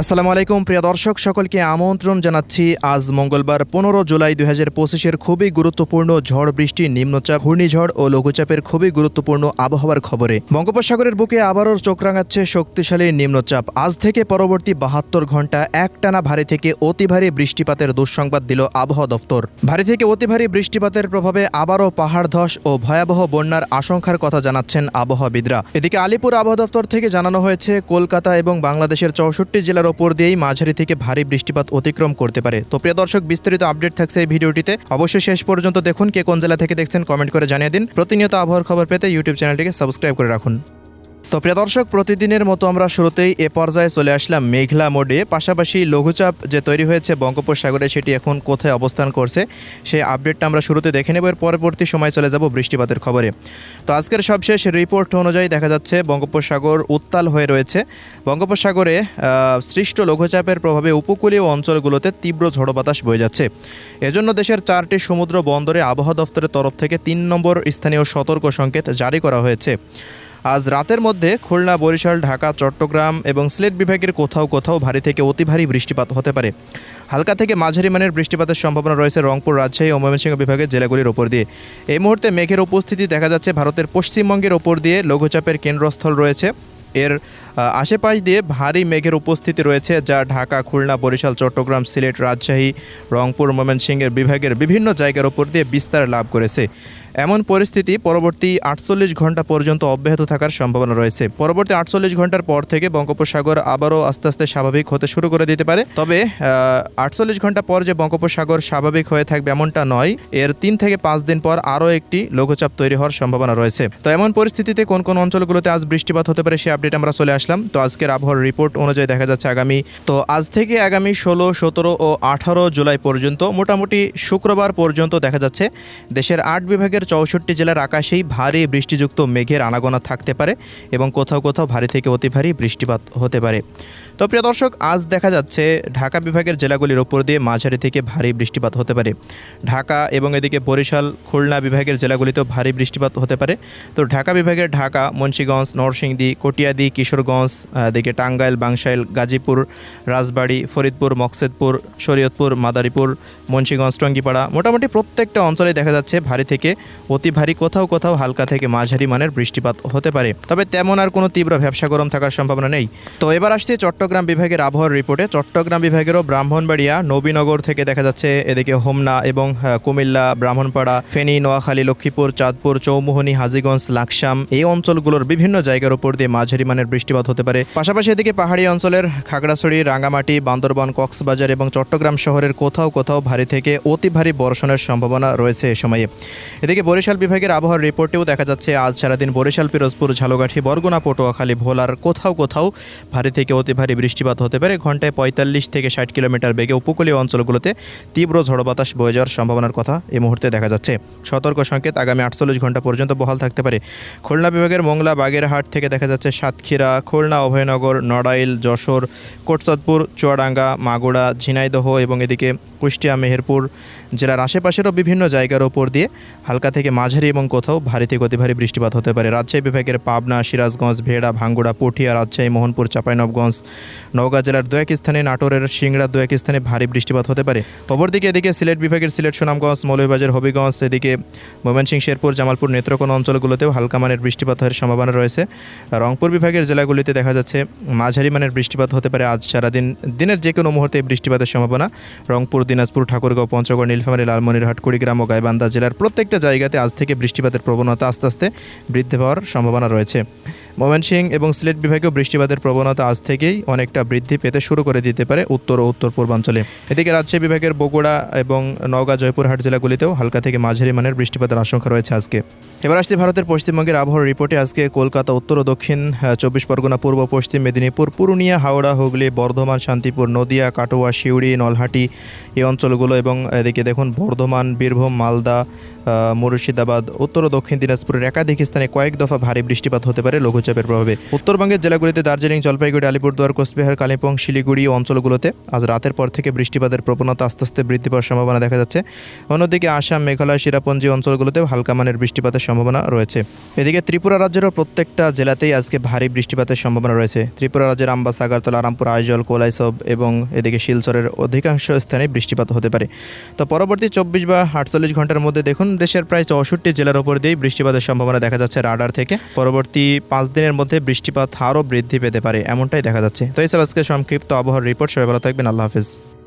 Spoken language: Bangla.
আসসালামু আলাইকুম, প্রিয় দর্শক, সকলকে আমন্ত্রণ জানাচ্ছি। আজ মঙ্গলবার পনেরো জুলাই দুই হাজার পঁচিশের খুবই গুরুত্বপূর্ণ ঝড় বৃষ্টি, নিম্নচাপ, ঘূর্ণিঝড় ও লঘুচাপের খুবই গুরুত্বপূর্ণ আবহাওয়ার খবরে। বঙ্গোপসাগরের বুকে আবারও চোখ রাঙাচ্ছে শক্তিশালী নিম্নচাপ। আজ থেকে পরবর্তী বাহাত্তর ঘণ্টা একটানা ভারী থেকে অতি ভারী বৃষ্টিপাতের দুঃসংবাদ দিল আবহাওয়া দফতর। ভারী থেকে অতি ভারী বৃষ্টিপাতের প্রভাবে আবারও পাহাড় ধস ও ভয়াবহ বন্যার আশঙ্কার কথা জানাচ্ছেন আবহাওয়াবিদরা। এদিকে আলিপুর আবহাওয়া দফতর থেকে জানানো হয়েছে, কলকাতা এবং বাংলাদেশের চৌষট্টি জেলার ওপর দিয়েই মাঝারি থেকে ভারী বৃষ্টিপাত অতিক্রম করতে পারে। তো প্রিয় দর্শক, বিস্তারিত আপডেট থাকছে এই ভিডিওটিতে। অবশ্যই শেষ পর্যন্ত দেখুন, কে কোন জেলা থেকে দেখছেন, কমেন্ট করে জানিয়ে দিন। প্রতিনিয়ত আবহাওয়ার খবর পেতে ইউটিউব চ্যানেলটিকে সাবস্ক্রাইব করে রাখুন। তো প্রিয় দর্শক, প্রতিদিনের মতো আমরা শুরুতেই এ পর্যায়ে চলে আসলাম মেঘলা মোডে। পাশাপাশি লঘুচাপ যে তৈরি হয়েছে বঙ্গোপসাগরে, সেটি এখন কোথায় অবস্থান করছে সেই আপডেটটা আমরা শুরুতে দেখে নেব। এর পরবর্তী সময় চলে যাব বৃষ্টিপাতের খবরে। তো আজকের সবশেষ রিপোর্ট অনুযায়ী দেখা যাচ্ছে, বঙ্গোপসাগর উত্তাল হয়ে রয়েছে। বঙ্গোপসাগরে সৃষ্ট লঘুচাপের প্রভাবে উপকূলীয় অঞ্চলগুলোতে তীব্র ঝড়ো বাতাস বয়ে যাচ্ছে। এজন্য দেশের চারটি সমুদ্র বন্দরে আবহাওয়া দফতরের তরফ থেকে তিন নম্বর স্থানীয় সতর্ক সংকেত জারি করা হয়েছে। আজ রাতের মধ্যে খুলনা, বরিশাল, ঢাকা, চট্টগ্রাম এবং সিলেট বিভাগের কোথাও কোথাও ভারী থেকে অতি ভারী বৃষ্টিপাত হতে পারে। হালকা থেকে মাঝারি মানের বৃষ্টিপাতের সম্ভাবনা রয়েছে রংপুর, রাজশাহী ও ময়মনসিংহ বিভাগের জেলাগুলির ওপর দিয়ে। এই মুহূর্তে মেঘের উপস্থিতি দেখা যাচ্ছে ভারতের পশ্চিমবঙ্গের ওপর দিয়ে। লঘুচাপের কেন্দ্রস্থল রয়েছে। এর আশেপাশ দিয়ে ভারী মেঘের উপস্থিতি রয়েছে যা ঢাকা, খুলনা, বরিশাল, চট্টগ্রাম, সিলেট, রাজশাহী, রংপুর, ময়মনসিংহের বিভাগের বিভিন্ন জায়গার ওপর দিয়ে বিস্তার লাভ করেছে। এমন পরিস্থিতি পরবর্তী আটচল্লিশ ঘণ্টা পর্যন্ত অব্যাহত থাকার সম্ভাবনা রয়েছে। পরবর্তী আটচল্লিশ ঘণ্টার পর থেকে বঙ্গোপসাগর আবারও আস্তে আস্তে স্বাভাবিক হতে শুরু করে দিতে পারে। তবে আটচল্লিশ ঘণ্টা পর যে বঙ্গোপসাগর স্বাভাবিক হয়ে থাকবে এমনটা নয়, এর তিন থেকে পাঁচ দিন পর আরও একটি লঘুচাপ তৈরি হওয়ার সম্ভাবনা রয়েছে। তো এমন পরিস্থিতিতে কোন কোন অঞ্চলগুলোতে আজ বৃষ্টিপাত হতে পারে সেই আপডেট আমরা চলে আসলাম। তো আজকের আবহাওয়ার রিপোর্ট অনুযায়ী দেখা যাচ্ছে আগামী, তো আজ থেকে আগামী ষোলো, সতেরো ও আঠারো জুলাই পর্যন্ত মোটামুটি শুক্রবার পর্যন্ত দেখা যাচ্ছে। দেশের আট বিভাগের চৌষট্টি জেলার আকাশেই ভারী বৃষ্টিযুক্ত মেঘের আনাগোনা থাকতে পারে এবং কোথাও কোথাও ভারী থেকে অতি ভারী বৃষ্টিপাত হতে পারে। তো প্রিয় দর্শক, আজ দেখা যাচ্ছে ঢাকা বিভাগের জেলাগুলির ওপর দিয়ে মাঝারি থেকে ভারী বৃষ্টিপাত হতে পারে। ঢাকা এবং এদিকে বরিশাল, খুলনা বিভাগের জেলাগুলিতেও ভারী বৃষ্টিপাত হতে পারে। তো ঢাকা বিভাগের ঢাকা, মুন্সীগঞ্জ, নরসিংদী, কটিয়াদি, কিশোরগঞ্জ এদিকে টাঙ্গাইল, বাংশাইল, গাজীপুর, রাজবাড়ি, ফরিদপুর, মকসেদপুর, শরীয়তপুর, মাদারীপুর, মুন্সীগঞ্জ, টঙ্গিপাড়া, মোটামুটি প্রত্যেকটা অঞ্চলে দেখা যাচ্ছে ভারী থেকে অতি ভারী কোথাও কোথাও হালকা থেকে মাঝারি মানের বৃষ্টিপাত হতে পারে। তবে তেমন আর কোনো তীব্র ব্যবসা গরম থাকার সম্ভাবনা নেই। তো এবার আসছে চট্টগ্রাম বিভাগের আবহাওয়ার রিপোর্টে। চট্টগ্রাম বিভাগেরও ব্রাহ্মণবাড়িয়া, নবীনগর থেকে দেখা যাচ্ছে এদিকে হোমনা এবং কুমিল্লা, ব্রাহ্মণপাড়া, ফেনী, নোয়াখালী, লক্ষ্মীপুর, চাঁদপুর, চৌমোহনী, হাজিগঞ্জ, লাকসাম এই অঞ্চলগুলোর বিভিন্ন জায়গার উপর দিয়ে মাঝারি মানের বৃষ্টিপাত হতে পারে। পাশাপাশি এদিকে পাহাড়ি অঞ্চলের খাগড়াছড়ি, রাঙ্গামাটি, বান্দরবান, কক্সবাজার এবং চট্টগ্রাম শহরের কোথাও কোথাও ভারী থেকে অতি ভারী বর্ষণের সম্ভাবনা রয়েছে এ সময়ে। এদিকে বরিশাল বিভাগের আবহাওয়ার রিপোর্টেও দেখা যাচ্ছে, আজ সারাদিন বরিশাল, পিরোজপুর, ঝালকাঠি, বরগুনা, পটুয়াখালী, ভোলার কোথাও কোথাও ভারী থেকে অতি ভারী বৃষ্টিপাত হতে পারে। ঘন্টায় পঁয়তাল্লিশ থেকে ষাট কিলোমিটার বেগে উপকূলীয় অঞ্চলগুলোতে তীব্র ঝড় বাতাস বয়ে যাওয়ার সম্ভাবনার কথা এই মুহূর্তে দেখা যাচ্ছে। সতর্ক সংকেত আগামী আটচল্লিশ ঘণ্টা পর্যন্ত বহাল থাকতে পারে। খুলনা বিভাগের মোংলা, বাগেরহাট থেকে দেখা যাচ্ছে সাতক্ষীরা, খুলনা অভয়নগর নড়াইল, যশোর, কোটচাঁদপুর, চুয়াডাঙ্গা মাগুড়া ঝিনাইদহ এবং এদিকে কুষ্টিয়া, মেহেরপুর জেলার আশেপাশেরও বিভিন্ন জায়গার ওপর দিয়ে হালকা থেকে মাঝারি এবং কোথাও ভারী থেকে অতি ভারী বৃষ্টিপাত হতে পারে। রাজশাহী বিভাগের পাবনা, সিরাজগঞ্জ, ভেড়া, ভাঙ্গুড়া, পুঠিয়া, রাজশাহী, মোহনপুর, চাঁপাইনবগঞ্জ, নওগাঁ জেলার দু এক স্থানে, নাটোরের সিংড়া দু এক স্থানে ভারী বৃষ্টিপাত হতে পারে। অপরদিকে এদিকে সিলেট বিভাগের সিলেট, সুনামগঞ্জ, মৌলভীবাজার, হবিগঞ্জ, এদিকে ময়মনসিংহ, শেরপুর, জামালপুর, নেত্রকোনা অঞ্চলগুলোতেও হালকা মানের বৃষ্টিপাত হওয়ার সম্ভাবনা রয়েছে। রংপুর বিভাগের জেলাগুলিতে দেখা যাচ্ছে মাঝারি মানের বৃষ্টিপাত হতে পারে আজ সারাদিন। দিনের যে কোনো মুহূর্তে বৃষ্টিপাতের সম্ভাবনা রংপুর দিনাজপুর, ঠাকুরগাঁও, পঞ্চগড়, নীলফামারী, লালমনিরহাট, কুড়িগ্রাম ও গাইবান্ধা জেলার প্রত্যেকটা জায়গাতে আজ থেকে বৃষ্টিপাতের প্রবণতা আস্তে আস্তে বৃদ্ধি পাওয়ার সম্ভাবনা রয়েছে। ময়মনসিংহ এবং সিলেট বিভাগেও বৃষ্টিপাতের প্রবণতা আজ থেকেই অনেকটা বৃদ্ধি পেতে শুরু করে দিতে পারে উত্তর ও উত্তর পূর্বাঞ্চলে। এদিকে রাজশাহী বিভাগের বগুড়া এবং নওগাঁ, জয়পুরহাট জেলাগুলিতেও হালকা থেকে মাঝারি মানের বৃষ্টিপাতের আশঙ্কা রয়েছে আজকে। এবার আসছে ভারতের পশ্চিমবঙ্গের আবহাওয়ার রিপোর্টে। আজকে কলকাতা, উত্তর ও দক্ষিণ চব্বিশ পরগনা, পূর্ব, পশ্চিম মেদিনীপুর, পুরুলিয়া, হাওড়া, হুগলি, বর্ধমান, শান্তিপুর, নদিয়া, কাটোয়া শিউড়ি নলহাটি এই অঞ্চলগুলো এবং এদিকে দেখুন, বর্ধমান, বীরভূম, মালদা মুর্শিদাবাদ, উত্তর ও দক্ষিণ দিনাজপুরের একাধিক স্থানে কয়েক দফা ভারী বৃষ্টিপাত হতে পারে লঘুচাপের প্রভাবে। উত্তরবঙ্গের জেলাগুলিতে দার্জিলিং, জলপাইগুড়ি, আলিপুরদুয়ার, কোচবিহার, কালিম্পং, শিলিগুড়ি অঞ্চলগুলোতে আজ রাতের পর থেকে বৃষ্টিপাতের প্রবণতা আস্তে আস্তে বৃদ্ধি পাওয়ার সম্ভাবনা দেখা যাচ্ছে। অন্যদিকে আসাম, মেঘালয় শিরাপঞ্জি অঞ্চলগুলোতেও হালকা মানের বৃষ্টিপাতের সম্ভাবনা রয়েছে। এদিকে ত্রিপুরা রাজ্যেরও প্রত্যেকটা জেলাতেই আজকে ভারী বৃষ্টিপাতের সম্ভাবনা রয়েছে। ত্রিপুরা রাজ্যের আমবাস, আগারতলা, আরামপুর, আইজল, কোলাইসব এবং এদিকে শিলচরের অধিকাংশ স্থানে বৃষ্টিপাত হতে পারে। তো পরবর্তী চব্বিশ বা আটচল্লিশ ঘণ্টার মধ্যে দেখুন, দেশের প্রায় চৌষট্টি জেলার উপর দিয়েই বৃষ্টিপাতের সম্ভাবনা দেখা যাচ্ছে রাডার থেকে। পরবর্তী পাঁচ দিনের মধ্যে বৃষ্টিপাত আরও বৃদ্ধি পেতে পারে, এমনটাই দেখা যাচ্ছে। তো এই আজকে সংক্ষিপ্ত আবহাওয়ার রিপোর্ট সবাই ভালো থাকবেন। আল্লাহ হাফিজ।